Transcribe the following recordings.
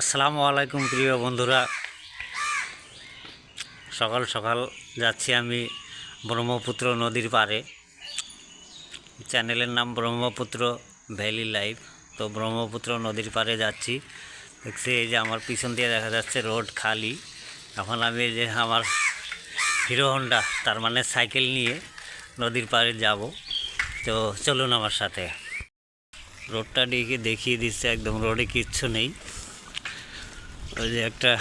আসসালামু আলাইকুম প্রিয় বন্ধুরা। সকাল সকাল যাচ্ছি আমি ব্রহ্মপুত্র নদীর পারে চ্যানেলের নাম ব্রহ্মপুত্র ভ্যালি লাইভ তো ব্রহ্মপুত্র নদীর পাড়ে যাচ্ছি। দেখছি এই যে আমার পিছন দিয়ে দেখা যাচ্ছে রোড খালি। এখন আমি যে আমার হিরো হন্ডা, তার মানে সাইকেল নিয়ে নদীর পাড়ে যাব। তো চলুন আমার সাথে। রোডটা দিকে দেখিয়ে দিচ্ছে, একদম রোডে কিচ্ছু নেই। ওই যে একটা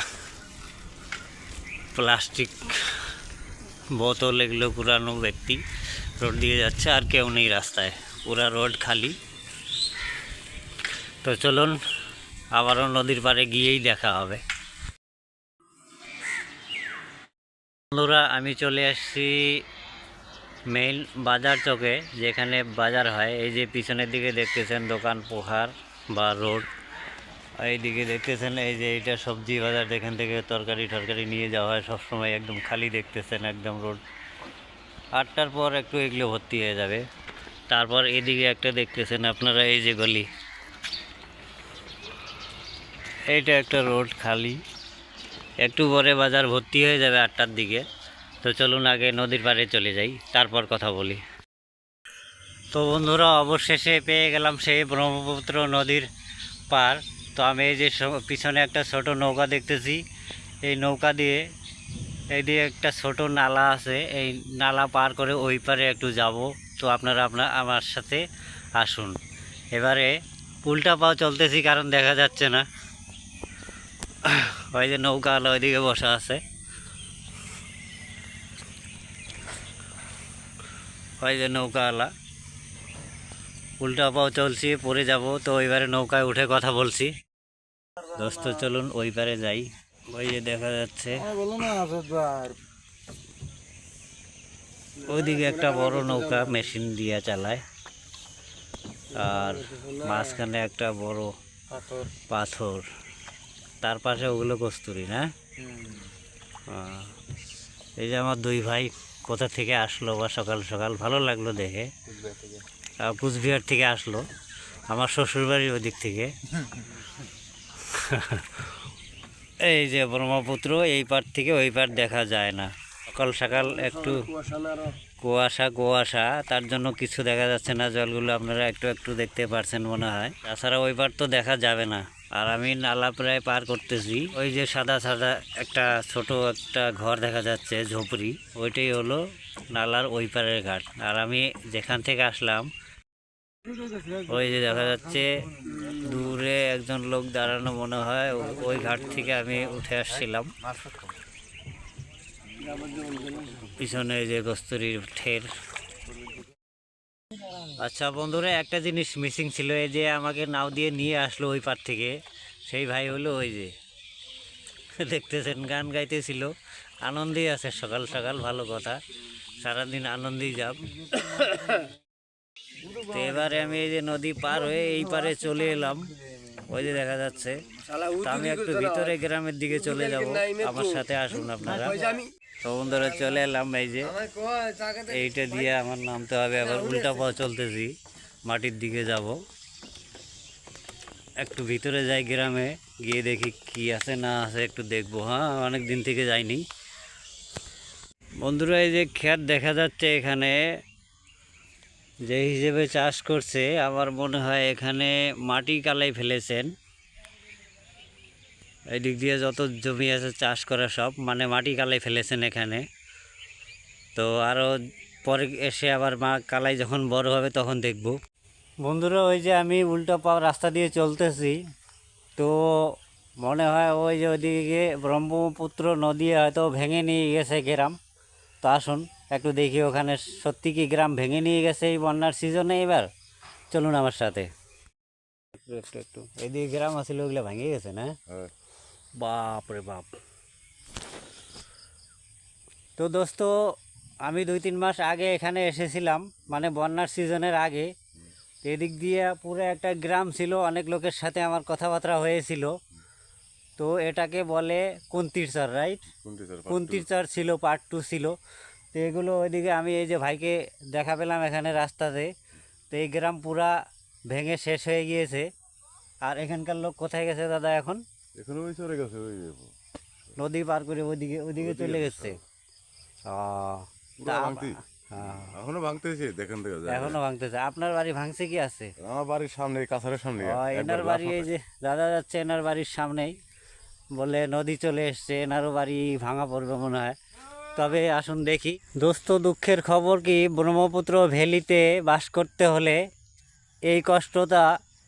প্লাস্টিক বোতল এগুলো পুরানো ব্যক্তি রোড দিয়ে যাচ্ছে, আর কেউ নেই রাস্তায়। পুরা রোড খালি। তো চলুন, আবারও নদীর পাড়ে গিয়েই দেখা হবে। বন্ধুরা, আমি চলে আসছি মেইন বাজার চকে, যেখানে বাজার হয়। এই যে পিছনের দিকে দেখতেছেন দোকান, পোহার বা রোড। এইদিকে দেখতেছেন, এই যে এটা সবজি বাজার, এখান থেকে তরকারি টরকারি নিয়ে যাওয়া হয়, সবসময় একদম খালি দেখতেছেন, একদম রোড। আটটার পর একটু এগুলো ভর্তি হয়ে যাবে। তারপর এদিকে একটা দেখতেছেন, আপনারা এই যে গলি। এইটা একটা রোড খালি। একটু পরে বাজার ভর্তি হয়ে যাবে আটটার দিকে। তো চলুন আগে নদীর পাড়ে চলে যাই, তারপর কথা বলি। তো বন্ধুরা, অবশেষে পেয়ে গেলাম সেই ব্রহ্মপুত্র নদীর পার তো আমি এই যে পিছনে একটা ছোট নৌকা দেখতেছি। এই নৌকা দিয়ে, এই দিয়ে একটা ছোট নালা আছে। এই নালা পার করে ওই পারে একটু যাব। তো আপনারা আপনার আমার সাথে আসুন। এবারে উল্টা পাও চলতেছি, কারণ দেখা যাচ্ছে না। ওই যে নৌকা আলো ওইদিকে বসা আছে। ওই যে নৌকাওয়ালা। উল্টা পাও চলছি পরে যাব। তো এবারে নৌকায় উঠে কথা বলছি। দোস্ত চলুন ওই পারে যাই। ওই যে দেখা যাচ্ছে। আসাদবার ওইদিকে একটা বড় নৌকা মেশিন দিয়ে চালায়। আর মাঝখানে একটা বড় পাথর। তার পাশে ওগুলো কস্তুরি না? এই যে আমার দুই ভাই কোথা থেকে আসলো বা সকাল সকাল ভালো লাগল দেখে। কুচবিহার থেকে। আসলো। আমার শ্বশুরবাড়ির ওদিক থেকে। এই যে ব্রহ্মপুত্র, এই পার থেকে ওই পার দেখা যায় না। সকাল সকাল একটু কুয়াশা কুয়াশা, তার জন্য কিছু দেখা যাচ্ছে না। জলগুলো আপনারা একটু একটু দেখতে পারছেন মনে হয়। তাছাড়া ওই পার তো দেখা যাবে না। আর আমি নালা প্রায় পার করতেছি। ওই যে সাদা সাদা একটা ছোট একটা ঘর দেখা যাচ্ছে, ঝুপড়ি। ওইটাই হলো নালার ওই পারের ঘাট। আর আমি যেখান থেকে আসলাম, ওই যে দেখা যাচ্ছে দূরে একজন লোক দাঁড়ানো মনে হয়, ওই ঘাট থেকে আমি উঠে আসছিলাম। পিছনে যে কস্তুরির ঠের। আচ্ছা বন্ধুরা, একটা জিনিস মিসিং ছিল, এই যে আমাকে নাও দিয়ে নিয়ে আসলো ওই পার থেকে। সেই ভাই হলো ওই যে, দেখতেছেন, গান গাইতেছিল। আনন্দেই আছে সকাল সকাল, ভালো কথা। সারাদিন আনন্দেই যাব তো এবারে আমি এই যে নদী পার হয়ে এই পারে চলে এলাম। ওই যে দেখা যাচ্ছে আমি একটু ভিতরে গ্রামের দিকে চলে যাব। আমার সাথে আসুন আপনারা। তো বন্ধুরা চলে এলাম এই যে। এইটা দিয়ে আমার নামতে হবে আবার উল্টা পথ চলতেছি মাটির দিকে যাব। একটু ভিতরে যাই গ্রামে গিয়ে দেখি কি আছে না আছে একটু দেখব। হ্যাঁ অনেক দিন থেকে যাইনি। বন্ধুরা এই যে ক্ষেত দেখা যাচ্ছে এখানে। যে হিসেবে চাষ করছে, আমার মনে হয় এখানে মাটি কালাই ফেলেছেন। এই দিক দিয়ে যত জমি আছে চাষ করা সব মানে মাটি কালাই ফেলেছেন এখানে। তো আরও পরে এসে আবার মা কালাই যখন বড় হবে তখন দেখব। বন্ধুরা, ওই যে আমি উল্টো পাও রাস্তা দিয়ে চলতেছি, তো মনে হয় ওই যে ওইদিকে ব্রহ্মপুত্র নদী হয়তো ভেঙে নিয়ে গেছে গ্রাম। তো আসুন। একটু দেখি ওখানে সত্যি কি গ্রাম ভেঙে নিয়ে গেছে এই বন্যার সিজনে এবার? চলুন আমার সাথে। একটু একটু। একটু এদিকে গ্রাম আছিল ওগুলো ভেঙে গেছে না? বাপ রে বাপ। তো দোস্ত আমি দুই তিন মাস আগে এখানে এসেছিলাম মানে বন্যার সিজনের আগে। তো এদিক দিয়ে পুরো একটা গ্রাম ছিল অনেক লোকের সাথে আমার কথাবার্তা হয়েছিল। তো এটাকে বলে কুন্তির চর রাইট কুন্তির চর ছিল পার্ট টু ছিল। তো এগুলো ওইদিকে আমি এই যে ভাইকে দেখা পেলাম এখানে রাস্তাতে। তো এই গ্রাম পুরা ভেঙে শেষ হয়ে গিয়েছে। আর এখানকার লোক কোথায় গেছে দাদা এখন? এখানে ওই চলে গেছে ওই নদী পার করে ওইদিকে ওইদিকে চলে গেছে ভাঙতি। হ্যাঁ। এখনও ভাঙতেছে দেখেন এখনও ভাঙতেছে। আপনার বাড়ি ভাঙছে কি আছে? আমার বাড়ির সামনে এই কাছারের সামনে এনার বাড়ি এই যে দাদা যাচ্ছে এনার বাড়ির সামনেই। বলে নদী চলে এসছে এনারও বাড়ি ভাঙা পড়বে মনে হয়। তবে আসুন দেখি। দোস্ত দুঃখের খবর কি? ব্রহ্মপুত্র ভ্যালিতে বাস করতে হলে এই কষ্টটা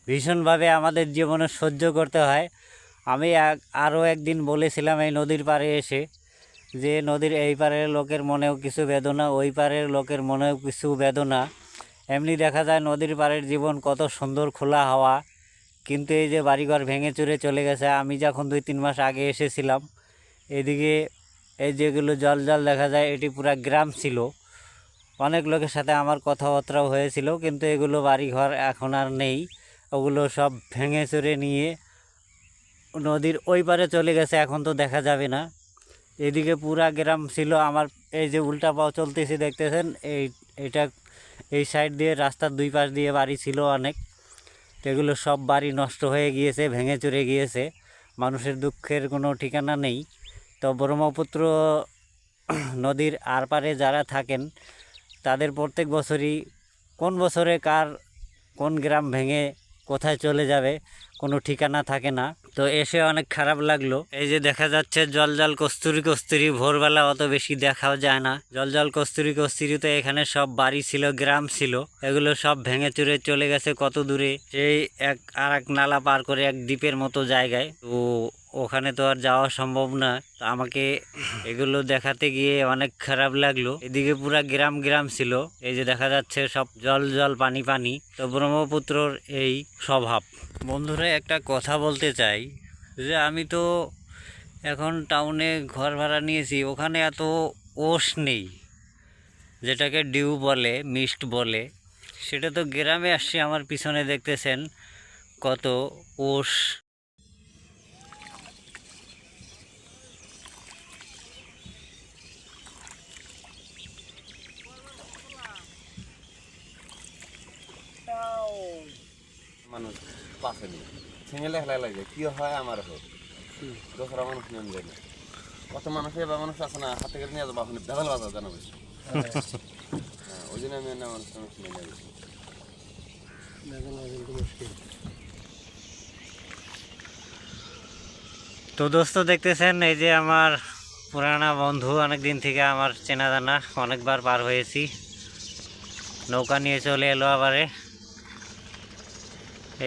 ভীষণভাবে আমাদের জীবনে সহ্য করতে হয়। আমি আরও একদিন বলেছিলাম এই নদীর পাড়ে এসে যে নদীর এই পারের লোকের মনেও কিছু বেদনা, ওই পারের লোকের মনেও কিছু বেদনা। এমনি দেখা যায় নদীর পাড়ের জীবন কত সুন্দর খোলা হাওয়া, কিন্তু এই যে বাড়িঘর ভেঙে চুরে চলে গেছে, আমি যখন দুই তিন মাস আগে এসেছিলাম, এদিকে এই যেগুলো জল জল দেখা যায়, এটি পুরা গ্রাম ছিল। অনেক লোকের সাথে আমার কথাবার্তাও হয়েছিল, কিন্তু এগুলো বাড়িঘর এখন আর নেই। ওগুলো সব ভেঙে চুরে নিয়ে নদীর ওই পারে চলে গেছে, এখন তো দেখা যাবে না। এদিকে পুরা গ্রাম ছিল, আমার এই যে উল্টা পাও চলতেছে, দেখতেছেন? এই, এটা এই সাইড দিয়ে রাস্তার দুই পাশ দিয়ে বাড়ি ছিল অনেক। এগুলো সব বাড়ি নষ্ট হয়ে গিয়েছে, ভেঙে চুরে গিয়েছে। মানুষের দুঃখের কোনো ঠিকানা নেই। তো ব্রহ্মপুত্র নদীর আরপারে যারা থাকেন, তাদের প্রত্যেক বছরই কোন বছরে কার কোন গ্রাম ভেঙে কোথায় চলে যাবে, কোনো ঠিকানা থাকে না। তো এসে অনেক খারাপ লাগল। এই যে দেখা যাচ্ছে জল জল কস্তুরি কস্তুরি ভোরবেলা অত বেশি দেখাও যায় না। জল জল কস্তুরি কস্তুরি তো এখানে সব বাড়ি ছিল, গ্রাম ছিল। এগুলো সব ভেঙে চুরে চলে গেছে কত দূরে। এই এক আর এক নালা পার করে এক দ্বীপের মতো জায়গায়। তো ওখানে তো আর যাওয়া সম্ভব না। তো আমাকে এগুলো দেখাতে গিয়ে অনেক খারাপ লাগল। এদিকে পুরা গ্রাম গ্রাম ছিল। এই যে দেখা যাচ্ছে সব জল জল পানি পানি। তো ব্রহ্মপুত্রর এই স্বভাব। বন্ধুরা, একটা কথা বলতে চাই। যে আমি তো এখন টাউনে ঘর ভাড়া নিয়েছি। ওখানে এত ওষ নেই। যেটাকে ডিউ বলে মিস্ট বলে। সেটা তো গ্রামে আসছে। আমার পিছনে দেখতেছেন কত ওষ মানুষ পাশে নেই সিঙ্গেলে খেলা লাগে কি হয় আমার হোক দোসরা মানুষ নেন যায় না কত মানুষ এবার মানুষ আছে না হাতে করে নিয়ে যাব আপনি। বেদাল বাজার জানা হ্যাঁ, ওই জন্য আমি না মানুষ টানুষ নিয়ে যাব তো দোস্ত দেখতেছেন এই যে আমার পুরানা বন্ধু অনেক দিন থেকে আমার চেনা জানা অনেকবার পার হয়েছি নৌকা নিয়ে চলে এলো আবারে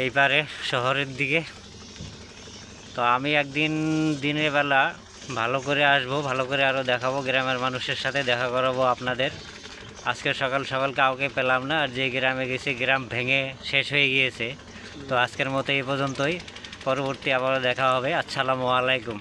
এই পারে শহরের দিকে। তো আমি একদিন দিনের বেলা ভালো করে আসব, ভালো করে আরও দেখাবো, গ্রামের মানুষের সাথে দেখা করাবো আপনাদের। আজকে সকাল সকাল কাউকে পেলাম না, আর যে গ্রামে গেছে, গ্রাম ভেঙে শেষ হয়ে গিয়েছে। তো আজকের মতো এই পর্যন্তই। পরবর্তী আবারও দেখা হবে। আসসালামু আলাইকুম।